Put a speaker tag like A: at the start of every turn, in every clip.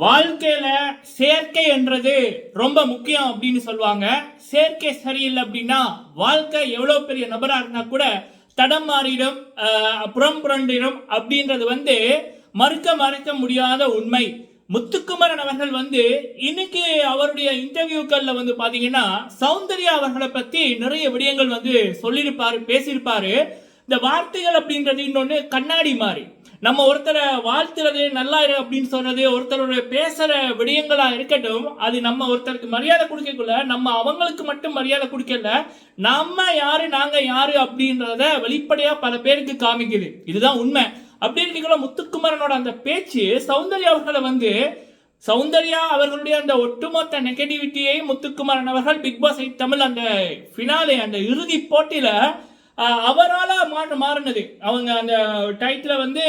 A: வாழ்க்கையில சேர்க்கை என்றது ரொம்ப முக்கியம் அப்படின்னு சொல்லுவாங்க. சேர்க்கை சரியில்லை அப்படின்னா வாழ்க்கை எவ்வளவு பெரிய நபராக இருந்தா கூட தடம் மாறிடும் புறம் புரண்டிடும் அப்படின்றது வந்து மறுக்க மறுக்க முடியாத உண்மை. முத்துக்குமரன் அவர்கள் வந்து இன்னைக்கு அவருடைய இன்டர்வியூக்கள்ல வந்து பாத்தீங்கன்னா சௌந்தர்யா அவர்களை பத்தி நிறைய விடயங்கள் வந்து சொல்லியிருப்பாரு பேசியிருப்பாரு. இந்த வார்த்தைகள் அப்படின்றது இன்னொன்று கண்ணாடி மாதிரி நம்ம ஒருத்தரை வாழ்த்துறது நல்லா இரு அப்படின்னு சொல்றது ஒருத்தரோட பேசுற விடயங்களா இருக்கட்டும் அது நம்ம ஒருத்தருக்கு மரியாதை கொடுக்கக்குள்ள நம்ம அவங்களுக்கு மட்டும் மரியாதை கொடுக்கல நம்ம யாரு நாங்க யாரு அப்படின்றத வெளிப்படையா பல பேருக்கு காமிக்குது. இதுதான் உண்மை. அப்படி இருக்கக்குள்ள முத்துக்குமரனோட அந்த பேச்சு சௌந்தர்யா அவர்களை வந்து சௌந்தர்யா அவர்களுடைய அந்த ஒட்டுமொத்த நெகட்டிவிட்டியை முத்துக்குமரன் அவர்கள் பிக் பாஸ் எயிட் தமிழ் அந்த ஃபினாலே அந்த இறுதி போட்டியில அவரால் மாற மாறினது. அவங்க அந்த டைட்டில் வந்து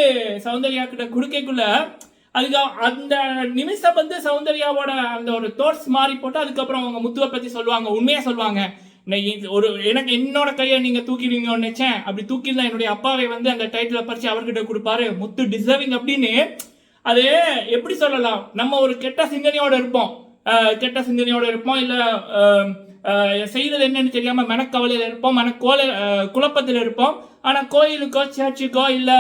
A: சௌந்தர்யா கிட்ட கொடுக்கக்குள்ள அதுக்கு அந்த நிமிஷம் வந்து சௌந்தர்யாவோட அந்த ஒரு தோட்ஸ் மாறி போட்டு அதுக்கப்புறம் அவங்க முத்துவை பற்றி சொல்லுவாங்க உண்மையாக சொல்லுவாங்க. நான் இது ஒரு எனக்கு என்னோட கையை நீங்கள் தூக்கிடுவீங்கன்னு நினைச்சேன். அப்படி தூக்கிருந்தா என்னுடைய அப்பாவை வந்து அந்த டைட்டில் பறிச்சு அவர்கிட்ட கொடுப்பாரு. முத்து டிசர்விங் அப்படின்னு அது எப்படி சொல்லலாம்? நம்ம ஒரு கெட்ட சிந்தனையோடு இருப்போம். கெட்ட சிந்தனையோடு இருப்போம். இல்லை செய்தது என்னன்னு தெரியாம மனக்கவலையில் இருப்போம் மனக்கோல குழப்பத்தில் குழப்பத்துல இருப்போம். ஆனா கோயிலுக்கோ சர்ச்சுக்கோ இல்லை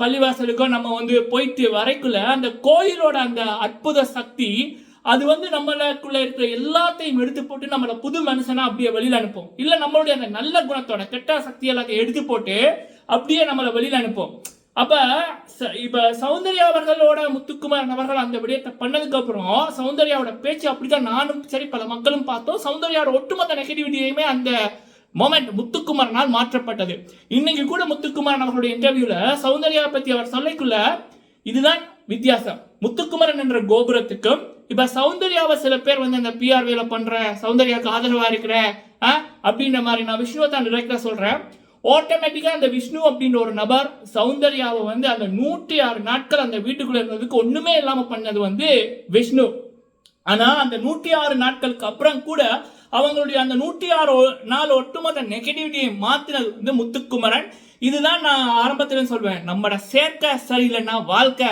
A: பள்ளிவாசலுக்கோ நம்ம வந்து போயிட்டு வரைக்குள்ள அந்த கோயிலோட அந்த அற்புத சக்தி அது வந்து நம்மளுக்குள்ள இருக்கிற எல்லாத்தையும் எடுத்து போட்டு நம்மள புது மனுஷனா அப்படியே வெளியில் அனுப்போம். இல்லை நம்மளுடைய அந்த நல்ல குணத்தோட கெட்ட சக்தி எல்லாத்தையும் எடுத்து போட்டு அப்படியே நம்மளை வெளியில் அனுப்போம். அப்ப ச- இப்ப சௌந்தர்யா அவர்களோட முத்துக்குமரன் அவர்கள் அந்த விடயத்தை பண்ணதுக்கு அப்புறம் சௌந்தர்யாவோட பேச்சு அப்படிதான் நானும் சரி பல மக்களும் பார்த்தோம். சௌந்தர்யாவோட ஒட்டுமொத்த நெகட்டிவிட்டியுமே அந்த மொமெண்ட் முத்துக்குமாரனால் மாற்றப்பட்டது. இன்னைக்கு கூட முத்துக்குமாரன் அவர்களுடைய இன்டர்வியூல சௌந்தர்யா பத்தி அவர் சொல்லிக்குள்ள இதுதான் வித்தியாசம். முத்துக்குமரன் என்ற கோபுரத்துக்கும் இப்ப சௌந்தர்யாவை சில பேர் வந்து அந்த பிஆர் வேலை பண்ற சௌந்தர்யாவுக்கு ஆதரவா இருக்கிற ஆ, அப்படின்ற மாதிரி நான் விஷ்ணுவை தான் டிரெக்டா சொல்றேன். ஆட்டோமேட்டிக்காக அந்த விஷ்ணு அப்படின்ற ஒரு நபர் சௌந்தர்யாவை வந்து அந்த நூற்றி ஆறு நாட்கள் அந்த வீட்டுக்குள்ளே இருந்ததுக்கு ஒன்றுமே இல்லாமல் பண்ணது வந்து விஷ்ணு ஆனால் அந்த நூற்றி ஆறு நாட்களுக்கு அப்புறம் கூட அவங்களுடைய அந்த நூற்றி ஆறு நாள் ஒட்டுமொத்த நெகட்டிவிட்டியை மாற்றினது வந்து முத்துக்குமரன். இதுதான் நான் ஆரம்பத்தில் சொல்வேன். நம்மட சேர்க்க சரியில்லைன்னா வாழ்க்கை.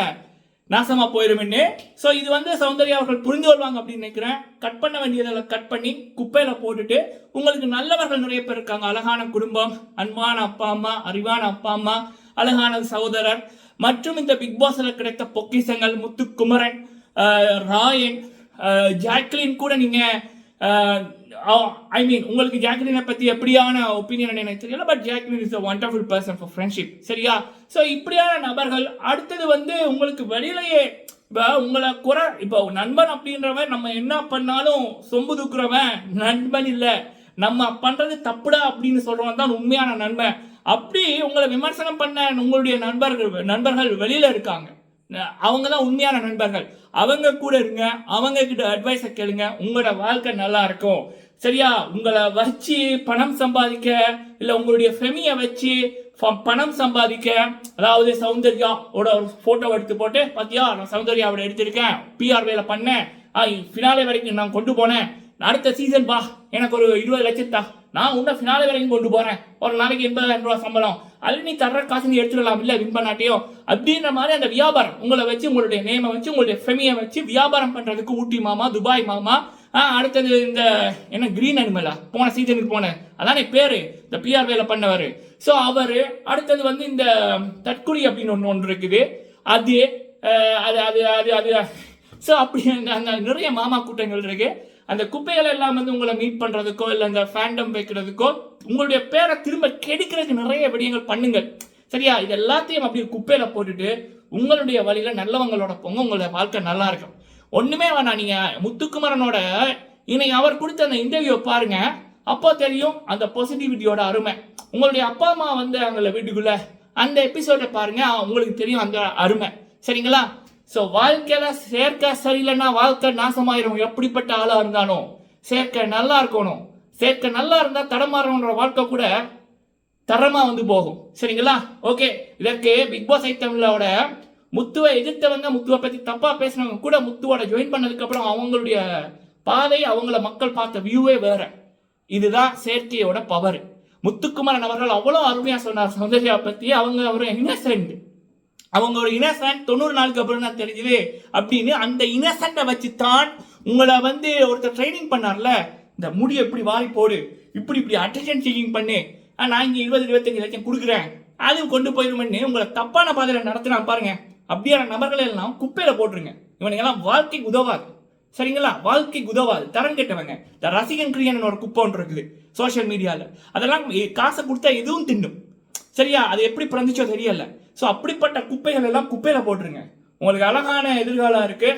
A: நாசமாக போயிருமென்னு. ஸோ இது வந்து சௌந்தர்யா அவர்கள் புரிந்து கொள்வாங்க அப்படின்னு நினைக்கிறேன். கட் பண்ண வேண்டியதில் கட் பண்ணி குப்பையில் போட்டுட்டு உங்களுக்கு நல்லவர்கள் நிறைய பேர் இருக்காங்க. அழகான குடும்பம் அன்பான அப்பா அம்மா அறிவான அப்பா அம்மா அழகான சகோதரர் மற்றும் இந்த பிக் பாஸில் கிடைத்த பொக்கிஷங்கள் முத்துக்குமரன் ராயன் ஜாக்லின் கூட நீங்கள் Oh, ஐ மீன் உங்களுக்கு ஜாக்லினை பத்தி எப்படியான ஒப்பீனியன் எனக்கு தெரியல but Jacqueline is a wonderful person for friendship சரியா? ஸோ இப்படியான நபர்கள் அடுத்தது வந்து உங்களுக்கு வெளியிலேயே இப்போ உங்களை குறை இப்போ நண்பன் அப்படின்றவன் நம்ம என்ன பண்ணாலும் சொம்பு தூக்குறவன் நண்பன் இல்லை. நம்ம பண்றது தப்புடா அப்படின்னு சொல்கிறவன் தான் உண்மையான நண்பன். அப்படி உங்களை விமர்சனம் பண்ண உங்களுடைய நண்பர்கள் நண்பர்கள் வெளியில இருக்காங்க. அவங்க தான் உண்மையான நண்பர்கள். அவங்க கூட இருங்க அவங்க கிட்ட அட்வைஸை கேளுங்க. உங்களோட வாழ்க்கை நல்லா இருக்கும். சரியா? உங்களை வச்சு பணம் சம்பாதிக்க இல்ல உங்களுடைய ஃபெமியை வச்சு ஃப- பணம் சம்பாதிக்க அதாவது சௌந்தர்யா ஒரு போட்டோ எடுத்து போட்டு பாத்தியா? நான் சௌந்தர்யாவோட எடுத்திருக்கேன். பிஆர் வேலை பண்ணேன். ஃபினாலே வரைக்கும் நான் கொண்டு போனேன். அடுத்த சீசன் பா. எனக்கு ஒரு இருபது லட்சம் தா நான் உன்ன ஃபினாலே வரைக்கும் கொண்டு போறேன். ஒரு நாளைக்கு எண்பதாயிரம் ரூபாய் சம்பளம். அது நீ தர்ற காசு நீ எடுத்துடலாம். இல்லை வின் பண்ணாட்டியோ. அப்படின்ற மாதிரி அந்த வியாபாரம் உங்களை வச்சு உங்களுடைய நேமை வச்சு உங்களுடைய ஃபெமியை வச்சு வியாபாரம் பண்ணுறதுக்கு ஊட்டி மாமா துபாய் மாமா அடுத்தது இந்த என்ன கிரீன் அனிமலா போன சீசனுக்கு போனேன் அதானே பேர்? இந்த பிஆர் வேலை பண்ணவர். ஸோ அவர் அடுத்தது வந்து இந்த தற்குறி அப்படின்னு ஒன்று ஒன்று இருக்குது. அது அது அது அது அது. ஸோ அப்படி அந்த நிறைய மாமா கூட்டங்கள் இருக்கு. அந்த குப்பைகள் எல்லாம் வந்து உங்களை மீட் பண்ணுறதுக்கோ இல்லை அந்த ஃபேண்டம் வைக்கிறதுக்கோ உங்களுடைய பேரை திரும்ப கெடுக்கிறதுக்கு நிறைய விடயங்கள் பண்ணுங்கள். சரியா? இது எல்லாத்தையும் அப்படியே குப்பையில் போட்டுட்டு உங்களுடைய வழியில் நல்லவங்களோட போங்க உங்களுடைய வாழ்க்கை நல்லா இருக்கும். ஒண்ணுமே வேணாம். நீங்க முத்துக்குமரனோட இன்னைக்கு அவர் கொடுத்த அந்த இன்டர்வியூ பாருங்க. அப்போ தெரியும் அந்த பாசிட்டிவிட்டியோட அருமை. உங்களுடைய அப்பா அம்மா வந்து அவங்கள வீட்டுக்குள்ள அந்த எபிசோட பாருங்க. உங்களுக்கு தெரியும் அந்த அருமை. சரிங்களா? ஸோ வாழ்க்கையில சேர்க்க சரியில்லைன்னா வாழ்க்கை நாசமாயிரும். எப்படிப்பட்ட ஆளா இருந்தாலும் சேர்க்க நல்லா இருக்கணும். சேர்க்க நல்லா இருந்தா தடமாறன்ற வாழ்க்கை கூட தரமாக வந்து போகும். சரிங்களா? ஓகே இதற்கு பிக் பாஸ் ஐட்டம்லோட முத்துவை எதிர்த்தவங்க முத்துவை பத்தி தப்பா பேசினவங்க கூட முத்துவோட ஜாயின் பண்ணதுக்கு அப்புறம் அவங்களுடைய பாதை அவங்கள மக்கள் பார்த்த வியூவே வேற. இதுதான் செயற்கையோட பவர் முத்துக்குமரன் அவர்கள் அவ்வளோ அருமையா சொன்னார். சௌந்தர்யா பத்தி அவங்க ஒரு இன்னசென்ட் அவங்க ஒரு இன்னசென்ட் தொண்ணூறு நாளுக்கு அப்புறம் தான் தெரிஞ்சது அப்படின்னு அந்த இன்னசென்ட்டை வச்சு தான் உங்களை வந்து ஒருத்தர் ட்ரைனிங் பண்ணார்ல. இந்த முடி எப்படி வாரி போடு இப்படி இப்படி அட்டென்ஷன் சீக்கிங் பண்ணு. நான் இங்கே இருபது இருபத்தஞ்சு லட்சம் கொடுக்குறேன். அதுவும் கொண்டு போயிருமென்னு உங்களை தப்பான பாதையில் நடத்தினா பாருங்க. அப்படியான நபர்களை எல்லாம் குப்பையில போட்டுருங்க. இவனுங்கெல்லாம் வாழ்க்கைக்கு உதவாது சரிங்களா? வாழ்க்கைக்கு உதவாது தரம் கெட்டவங்க. இந்த ரசிகன் கிரியன் ஒரு குப்பை ஒன்று இருக்குது. சோஷியல் மீடியாவில் அதெல்லாம் காசை கொடுத்தா எதுவும் தின்னும். சரியா? அது எப்படி பிறந்துச்சோ தெரியல. ஸோ அப்படிப்பட்ட குப்பைகள் எல்லாம் குப்பையில போட்டுருங்க. உங்களுக்கு அழகான எதிர்காலம் இருக்கு.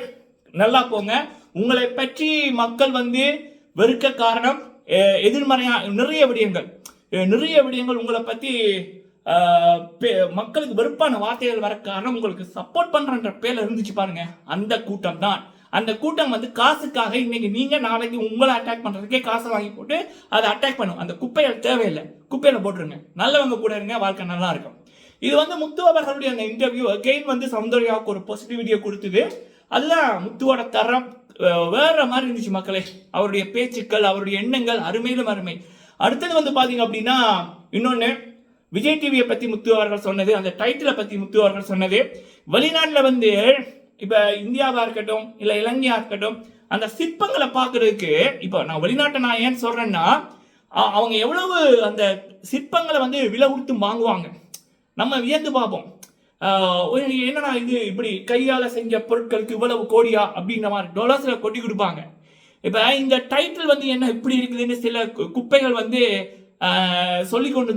A: நல்லா போங்க. உங்களை பற்றி மக்கள் வந்து வெறுக்க காரணம் எதிர்மறையா நிறைய விடயங்கள். நிறைய விடயங்கள் உங்களை பற்றி மக்களுக்கு வெறுப்பான வார்த்தைகள் வர காரணம் உங்களுக்கு சப்போர்ட் பண்றன்ற பேர்ல இருந்துச்சு பாருங்க. அந்த கூட்டம் தான். அந்த கூட்டம் வந்து காசுக்காக இன்னைக்கு நீங்க நாளைக்கு உங்களை அட்டாக் பண்றதுக்கே காசை வாங்கி போட்டு அதை அட்டாக் பண்ணும். அந்த குப்பைகள் தேவையில்லை. குப்பையில போட்டுருங்க. நல்லவங்க கூட இருங்க வாழ்க்கை நல்லா இருக்கும். இது வந்து முத்து அவர்களுடைய அந்த இன்டர்வியூ அகெயின் வந்து சௌந்தர்யாவுக்கு ஒரு பாசிட்டிவிட்டியை கொடுத்தது. அதுதான் முத்துவோட தரம். வேற மாதிரி இருந்துச்சு மக்களே. அவருடைய பேச்சுக்கள் அவருடைய எண்ணங்கள் அருமையிலும் அருமை. அடுத்தது வந்து பாத்தீங்க அப்படின்னா இன்னொன்னு விஜய் டிவியை பத்தி முத்து அவர்கள் சொன்னது அந்த டைட்டிலை பத்தி முத்து அவர்கள் சொன்னது. வெளிநாட்டில் வந்து இப்ப இந்தியாவா இருக்கட்டும் இல்ல இலங்கையா இருக்கட்டும் அந்த சிற்பங்களை பார்க்கறதுக்கு இப்போ நான் வெளிநாட்டை நான் ஏன் சொல்றேன்னா அவங்க எவ்வளவு அந்த சிற்பங்களை வந்து விலை கொடுத்து வாங்குவாங்க. நம்ம வியந்து பார்ப்போம். என்னன்னா ஒரு இது இப்படி கையால செஞ்ச பொருட்களுக்கு இவ்வளவு கோடியா அப்படின்ற மாதிரி டொலர்ஸ்ல கொட்டி கொடுப்பாங்க. இப்ப இந்த டைட்டில் வந்து என்ன இப்படி இருக்குதுன்னு சில கு- குப்பைகள் வந்து சொல்லி கொண்டு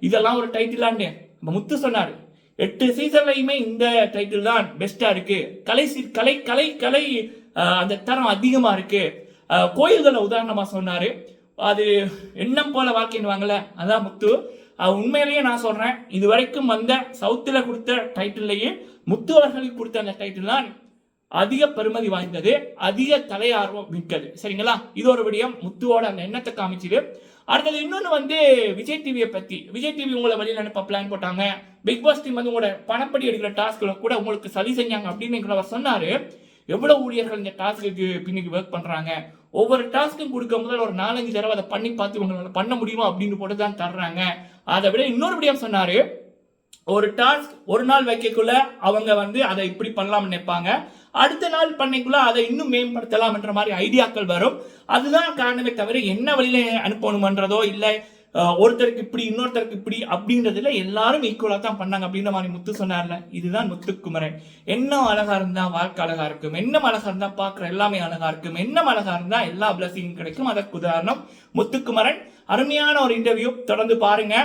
A: இதெல்லாம் ஒரு டைட்டிலான்னு நம்ம முத்து சொன்னாரு எட்டு சீசன்லையுமே இந்த டைட்டில் தான் பெஸ்ட்டாக இருக்கு. கலை சி- கலை கலை கலை அந்த தரம் அதிகமாக இருக்கு. கோயில்களை உதாரணமாக சொன்னார். அது எண்ணம் போல வாழ்க்கைன்னுவாங்கல்ல அதான் முத்து. உண்மையிலேயே நான் சொல்கிறேன் இது வரைக்கும் வந்த சவுத்தில் கொடுத்த டைட்டில்லையே முத்து அவர்களுக்கு கொடுத்த அந்த டைட்டில் தான் அதிக பெருமதி வாய்ந்தது அதிக தலையார்வம் மிக்கது. சரிங்களா? இது ஒரு விடயம். முத்துவோட அந்த எண்ணத்தை காமிச்சுது. அடுத்தது இன்னொன்று வந்து விஜய் டிவியை பற்றி விஜய் டிவி உங்களை வழியில் அனுப்ப பிளான் போட்டாங்க. பிக் பாஸ் டீம் வந்து உங்களோட பணப்படி எடுக்கிற டாஸ்க்ல கூட உங்களுக்கு சரி செஞ்சாங்க அப்படின்னு அவர் சொன்னார். எவ்வளவு ஊழியர்கள் இந்த டாஸ்க்கு பின்னுக்கு ஒர்க் பண்ணுறாங்க ஒவ்வொரு டாஸ்க்கும் கொடுக்கும் முதல்ல ஒரு நாலஞ்சு தடவை அதை பண்ணி பார்த்து உங்களால் பண்ண முடியுமா அப்படின்னு போட்டு தான் தர்றாங்க. அதை விட இன்னொரு விடயம் சொன்னார். ஒரு டாஸ்க் ஒரு நாள் வைக்கக்குள்ள அவங்க வந்து அதை இப்படி பண்ணலாம்னு நினைப்பாங்க. அடுத்த நாள் பண்ணைக்குள்ள அதை இன்னும் மேம்படுத்தலாம் என்ற மாதிரி ஐடியாக்கள் வரும். அதுதான் காரணமே தவிர என்ன வழியில அனுப்பணுமன்றதோ இல்லை ஒருத்தருக்கு இப்படி இன்னொருத்தருக்கு இப்படி அப்படின்றதுல எல்லாரும் ஈக்குவலாக தான் பண்ணாங்க அப்படின்ற மாதிரி முத்து சொன்னார்ல. இதுதான் முத்துக்குமரன். என்ன அழகா இருந்தா வாழ்க்கை அழகா இருக்கும். என்ன அழகா இருந்தா பார்க்குற எல்லாமே அழகா இருக்கும். என்ன அழகா இருந்தா எல்லா பிளஸிங்கும் கிடைக்கும். அதற்கு உதாரணம் முத்துக்குமரன். அருமையான ஒரு இன்டர்வியூ தொடர்ந்து பாருங்க.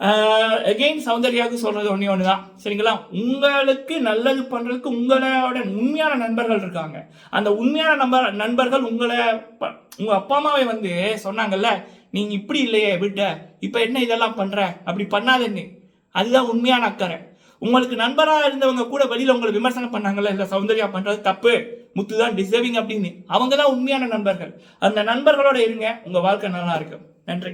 A: எகெயின் சௌந்தர்யாவுக்கு சொல்றது ஒன்றே ஒன்று தான் சரிங்களா? உங்களுக்கு நல்லது பண்ணுறதுக்கு உங்களோட உண்மையான நண்பர்கள் இருக்காங்க. அந்த உண்மையான நம்பர் நண்பர்கள் உங்களை ப- அப்பா அம்மாவை வந்து சொன்னாங்கல்ல நீங்க இப்படி இல்லையே விட்ட. இப்போ என்ன இதெல்லாம் பண்ற? அப்படி பண்ணாதன்னு. அதுதான் உண்மையான அக்கறை. உங்களுக்கு நண்பராக இருந்தவங்க கூட வெளியில் உங்களை விமர்சனம் பண்ணாங்கல்ல இல்லை சௌந்தர்யா பண்ணுறது தப்பு முத்து தான் டிசர்விங் அப்படின்னு. அவங்க தான் உண்மையான நண்பர்கள். அந்த நண்பர்களோட இருங்க உங்கள் வாழ்க்கை நல்லா இருக்கும். நன்றி.